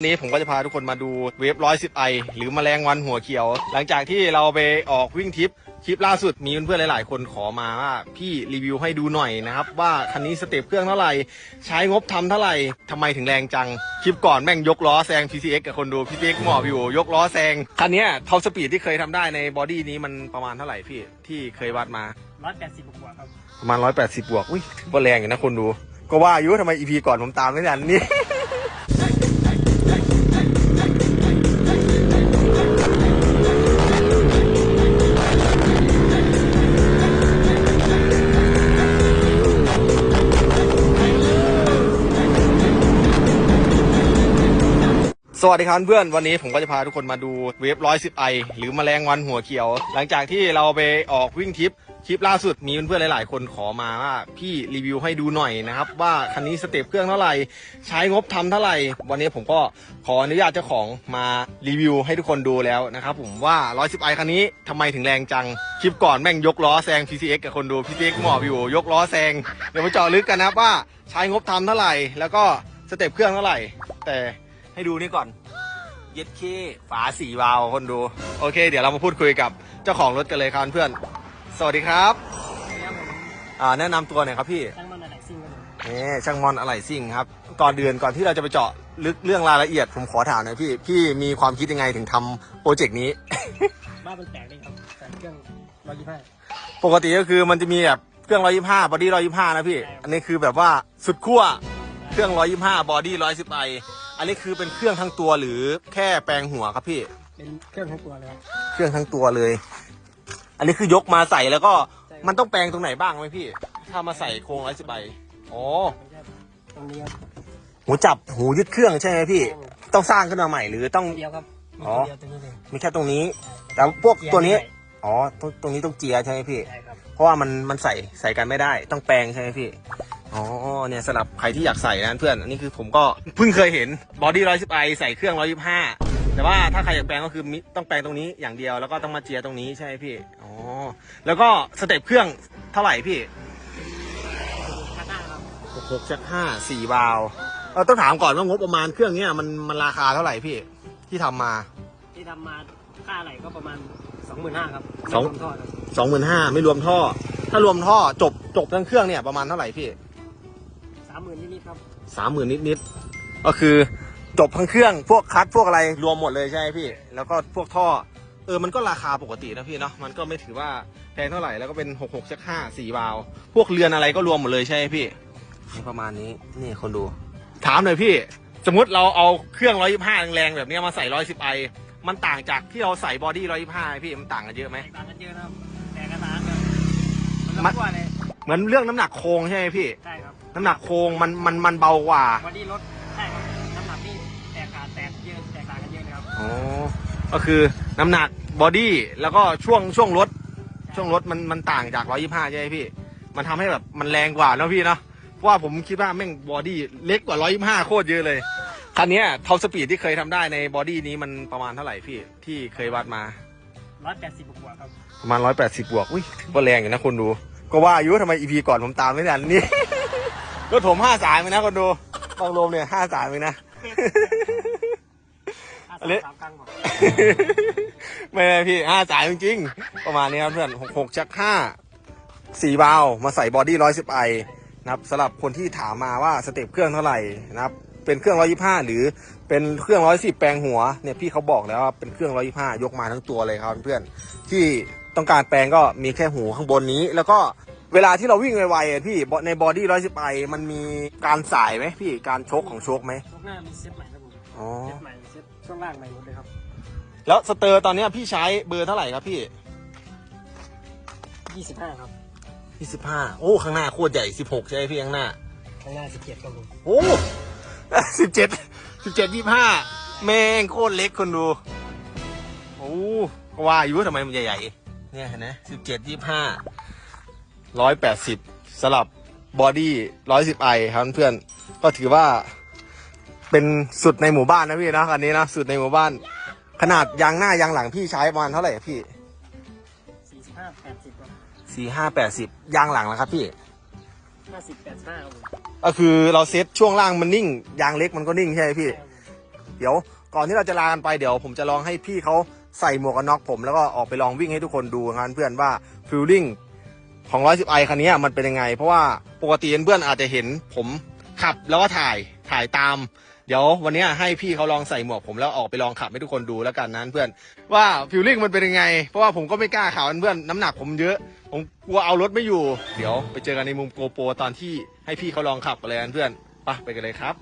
วันนี้ผมก็จะพาทุกคนมาดูเวฟร้อยสิบไอหรือแมลงวันหัวเขียว หลังจากที่เราไปออกวิ่งทริปคลิปล่าสุดมีเพื่อนๆหลาย ๆ คนขอมาว่าพี่รีวิวให้ดูหน่อยนะครับ ว่าคันนี้สเต็ปเครื่องเท่าไหร่ ใช้งบทำเท่าไหร่ทำไมถึงแรงจัง คลิปก่อนแม่งยกล้อแซง PCX กับคนดู PCX หมอบอยู่ ยกล้อแซง คันเนี้ท็อปสปีดที่เคยทำได้ในบอดี้นี้มันประมาณเท่าไหร่พี่ที่เคยวัดมาร้อยแปดสิบกว่าครับประมาณ180บวกอุ้ยถือว่าแรงอยู่นะคนดู ก็ว่าอายุทำไม EP ก่อนผมตามไม่ทันนี่ สวัสดีครับเพื่อนวันนี้ผมก็จะพาทุกคนมาดูเวฟร้อยสิบไอหรือแมลงวันหัวเขียว หลังจากที่เราไปออกวิ่งทริปคลิปล่าสุดมีเพื่อนๆหลาย ๆ คนขอมาว่าพี่รีวิวให้ดูหน่อยนะครับ ว่าคันนี้สเต็ปเครื่องเท่าไหร่ ใช้งบทำเท่าไหร่ วันนี้ผมก็ขออนุญาตเจ้าของมารีวิวให้ทุกคนดูแล้วนะครับผมว่า 110ไอคันนี้ทำไมถึงแรงจัง คลิปก่อนแม่งยกล้อแซง PCX กับคนดู PCX หมอบอยู่ ยกล้อแซง เดี๋ยวมาเจาะลึกกันนะว่าใช้งบทำเท่าไหร่ แล้วก็สเต็ปเครื่องเท่าไหร่ แต่ ให้ดูนี่ก่อน เย็ดเคฝาสีวาล์วคนดู โอเค เดี๋ยวเรามาพูดคุยกับเจ้าของรถกันเลยครับเพื่อน สวัสดีครับแล้วผมอ่าแนะนำตัวหน่อยครับพี่ตั้งมันอะไรซิ่งกันผมนี่ช่างมอนอะไหล่ซิ่งครับ ก่อนเดือนก่อนที่เราจะไปเจาะลึกเรื่องรายละเอียดผมขอถามหน่อยพี่ พี่มีความคิดยังไงถึงทำโปรเจกต์นี้ บ้านมันแตกเลยครับแต่เครื่องร้อยยี่สิบห้า ปกติก็คือมันจะมีแบบเครื่อง 125 บอดี้ 125 นะพี่อันนี้คือแบบว่าสุดขั้ว เครื่อง 125 บอดี้ 110ไอ อันนี้คือเป็นเครื่องทั้งตัวหรือแค่แปลงหัวครับพี่ เป็นเครื่องทั้งตัวเลยครับเครื่องทั้งตัวเลย อันนี้คือยกมาใส่แล้วก็ใช่มันต้องแปลงตรงไหนบ้างไหมพี่ ถ้ามาใส่โครงร้อยสิบใบอ๋อไม่ใช่ตรงนี้ครับหูจับหูยึดเครื่องใช่ไหมพี่ ต้องสร้างขึ้นมาใหม่หรือต้องเดียวครับมีอ๋อตัวเดียวตรงนี้เลยมีแค่ตรงนี้ แต่พวกตัวนี้ อ๋อตรงตรงนี้ต้องเจียร์ใช่ไหมพี่ ใช่ครับ เพราะว่ามันมันใส่ใส่กันไม่ได้ ต้องแปลงใช่ไหมพี่ อ๋อเนี่ยสำหรับใครที่อยากใส่นะเพื่อนอันนี้คือผมก็เพิ่งเคยเห็นบอดี้ร้อยสิบไอใส่เครื่องร้อยยี่ห้าแต่ว่าถ้าใครอยากแปลงก็คือมิต้องแปลงตรงนี้อย่างเดียวแล้วก็ต้องมาเจียร์ตรงนี้ใช่ไหมพี่อ๋อแล้วก็สเต็ปเครื่องเท่าไหร่พี่ข้างหน้าครับหกหกชักห้าสี่วาล์วเราต้องถามก่อนว่างบประมาณเครื่องเนี้ยมันมันราคาเท่าไหร่พี่ที่ทำมา ที่ทำมาค่าอะไรก็ประมาณสองหมื่นห้าครับสองไม่รวมทอดครับสองหมื่นห้าไม่รวมท่อ ถ้ารวมท่อจบจบทั้งเครื่องเนี่ยประมาณเท่าไหร่พี่สามหมื่นนิดๆครับสามหมื่นนิดๆก็คือจบทั้งเครื่องพวกคัดพวกอะไรรวมหมดเลยใช่ไหมพี่ แล้วก็พวกท่อ เออมันก็ราคาปกตินะพี่เนาะมันก็ไม่ถือว่าแพงเท่าไหร่แล้วก็เป็นหกหกชักห้าสี่วาล์วพวกเรือนอะไรก็รวมหมดเลยใช่ไหมพี่นี่ประมาณนี้นี่คนดู ถามหน่อยพี่ สมมติเราเอาเครื่องร้อยยี่ห้าแรงๆแบบเนี้ยมาใส่ร้อยสิบไอมันต่างจากที่เราใส่บอดี้ร้อยยี่ห้าพี่มันต่างกันเยอะไหมแตกต่างกันเยอะนะครับแต่กระตานครับมันมัละดกว่าเลยเหมือนเรื่องน้ำหนักโครงใช่ไหมพี่ใช่ครับ น้ำหนักโครงมันมันมันเบากว่าบอดี้รถใช่ครับน้ำหนักที่แตกขาดแตกเยอะแตกต่างกันเยอะเลยครับอ๋อก็คือน้ำหนักบอดี้แล้วก็ช่วงช่วงรถ ช่วงรถมันมันต่างจาก125ใช่ไหมพี่ มันทำให้แบบมันแรงกว่าเนอะพี่เนาะเพราะว่าผมคิดว่าแม่งบอดี้เล็กกว่า125โคตรเยอะเลยคันเนี้ท็อปสปีดที่เคยทำได้ในบอดี้นี้มันประมาณเท่าไหร่พี่ที่เคยวัดมาร้อยแปดสิบกว่าครับประมาณ180บวกอุ้ยถือว่าแรงอยู่นะคนดู ก็ว่าอายุทำไม EP ก่อนผมตามไม่ทันนี่ รถผมห้าสายไปนะคนดูบางโรมเนี่ยห้าสายไปนะห้าอันนี้ สามครั้งหมดไม่ไม่พี่ห้าสายจริงๆ ประมาณนี้ครับเพื่อนหกหกชักห้าสี่บาล์วมาใส่บอดี้ร้อยสิบไอนะครับสำหรับคนที่ถามมาว่าสเต็ปเครื่องเท่าไหร่นะครับ เป็นเครื่องร้อยยี่ห้าหรือเป็นเครื่องร้อยสิบแปลงหัวเนี่ยพี่เขาบอกแล้วว่าเป็นเครื่องร้อยยี่ห้ายกมาทั้งตัวเลยครับเพื่อนที่ต้องการแปลงก็มีแค่หูข้างบนนี้ แล้วก็ เวลาที่เราวิ่งไวๆอะพี่ในบอดี้ร้อยสิบไอมันมีการสายไหมพี่การชกของโชคไหมช่วงหน้ามีเซตใหม่ครับผมอ๋อเซตใหม่เซตช่วงล่างใหม่หมดเลยครับแล้วสเตอร์ตอนเนี้ยพี่ใช้เบอร์เท่าไหร่ครับพี่ยี่สิบห้าครับยี่สิบห้าโอ้ข้างหน้าโคตรใหญ่สิบหกใช่ไหมพี่ข้างหน้า ข้างหน้าสิบเจ็ดครับผมโอ้สิบเจ็ดสิบเจ็ดยี่ห้าแม่งโคตรเล็กคนดู โอ้ก็ว่าอยู่ทำไมมันใหญ่ๆเนี่ยเห็นไหมสิบเจ็ดยี่ห้า ร้อยแปดสิบสลับบอดี้ร้อยสิบไอครับเพื่อนก็ถือว่า เป็นสุดในหมู่บ้านนะพี่นะอันนี้นะสุดในหมู่บ้าน ขนาดยางหน้ายางหลังพี่ใช้ประมาณเท่าไหร่อะพี่สี่สิบห้าแปดสิบครับสี่ห้าแปดสิบยางหลังนะครับพี่ห้าสิบแปดห้าครับผมก็คือเราเซ็ตช่วงล่างมันนิ่ง ยางเล็กมันก็นิ่งใช่ไหมพี่ใช่ครับผมเดี๋ยวก่อนที่เราจะลากันไปเดี๋ยว ผมจะลองให้พี่เขาใส่หมวกกันน็อกผมแล้วก็ออกไปลองวิ่งให้ทุกคนดูงานเพื่อนว่าฟิลลิ่ง ของ 110i คันนี้มันเป็นยังไง เพราะว่าปกติเพื่อนอาจจะเห็นผมขับแล้วก็ถ่ายถ่ายตาม เดี๋ยววันนี้ให้พี่เขาลองใส่หมวกผมแล้วออกไปลองขับให้ทุกคนดูแล้วกันนะเพื่อนว่าฟิลลิ่งมันเป็นยังไง เพราะว่าผมก็ไม่กล้าข่าวเพื่อนน้ำหนักผมเยอะ ผมกลัวเอารถไม่อยู่ เดี๋ยวไปเจอกันในมุมโกโปรตอนที่ให้พี่เขาลองขับกันเลยนะเพื่อนไปไปกันเลยครับ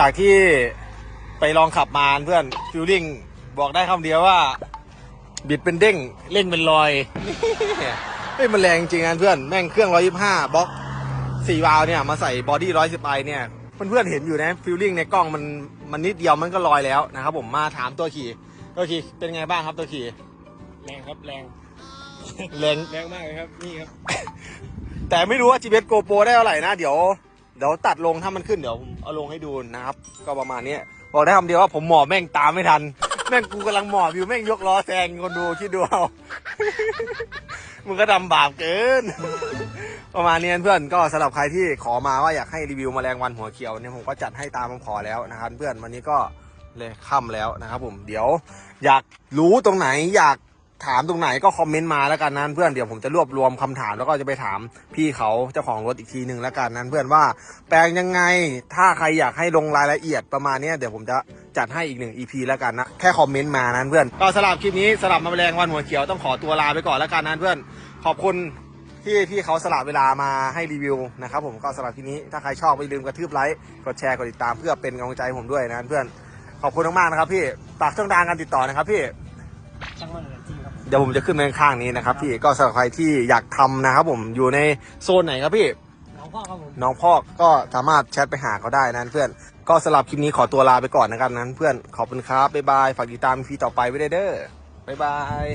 จากที่ไปลองขับมาเพื่อนฟิลลิ่งบอกได้คำเดียวว่า บิดเป็นเด้งเร่งเป็นรอยเฮ้ยมันแรงจริงนะเพื่อนแม่งเครื่อง125บล็อกสี่วาล์วเนี่ยมาใส่บอดี้110ไอเนี่ยเพื่อนๆเห็นอยู่นะฟิลลิ่งในกล้องมันมันนิดเดียวมันก็ลอยแล้วนะครับผมมาถามตัวขี่ตัวขี่เป็นไงบ้างครับตัวขี่แรงครับแรงแรงแรงมากเลยครับนี่ครับ แต่ไม่รู้ว่า GPS GoPro ได้เท่าไหร่นะเดี๋ยว เดี๋ยวตัดลงถ้ามันขึ้นเดี๋ยวผมเอาลงให้ดูนะครับ ก็ประมาณนี้บอกได้คำเดียวว่าผมหมอบแม่งตามไม่ทัน แม่งกูกำลังหมอบอยู่แม่งยกล้อแซงคนดูคิดดูเอามึงก็ดำบาปเกิน ประมาณนี้เพื่อนก็สำหรับใครที่ขอมาว่าอยากให้รีวิวแมลงวันหัวเขียวเนี่ยผมก็จัดให้ตามคำขอแล้วนะครับ เพื่อนวันนี้ก็เลยค่ำแล้วนะครับผมเดี๋ยว อยากรู้ตรงไหนอยาก ถามตรงไหนก็คอมเมนต์มาแล้วกันนั้นเพื่อนเดี๋ยวผมจะรวบรวมคำถามแล้วก็จะไปถามพี่เขาเจ้าของรถอีกทีหนึ่งแล้วกันนั้นเพื่อนว่าแปลงยังไงถ้าใครอยากให้ลงรายละเอียดประมาณนี้เดี๋ยวผมจะจัดให้อีกหนึ่ง EP แล้วกันนะแค่คอมเมนต์มานะเพื่อนก็สำหรับคลิปนี้สำหรับมาแมลงวันหัวเขียวต้องขอตัวลาไปก่อนแล้วกันนะเพื่อนขอบคุณที่ที่เขาสละเวลามาให้รีวิวนะครับผมก็สำหรับคลิปนี้ถ้าใครชอบไม่ลืมกระทืบไลค์กดแชร์กดติดตามเพื่อเป็นกำลังใจผมด้วยนะเพื่อนขอบคุณมากๆนะครับพี่ฝากช่องทางการติดต่อนะครับพี่ช่างมันเลยจริง เดี๋ยวผมจะขึ้นไปข้างๆนี้นะครับพี่ก็สำหรับใครที่อยากทำนะครับผมอยู่ในโซนไหนครับพี่น้องพ่อครับผมน้องพอกก็สามารถแชทไปหาเขาได้นะเพื่อนก็สำหรับคลิปนี้ขอตัวลาไปก่อนนะครับนั้น เพื่อนขอบคุณครับบ๊ายบายฝากติดตามพีต่อไปไว้ด้วยเด้อบ๊ายบาย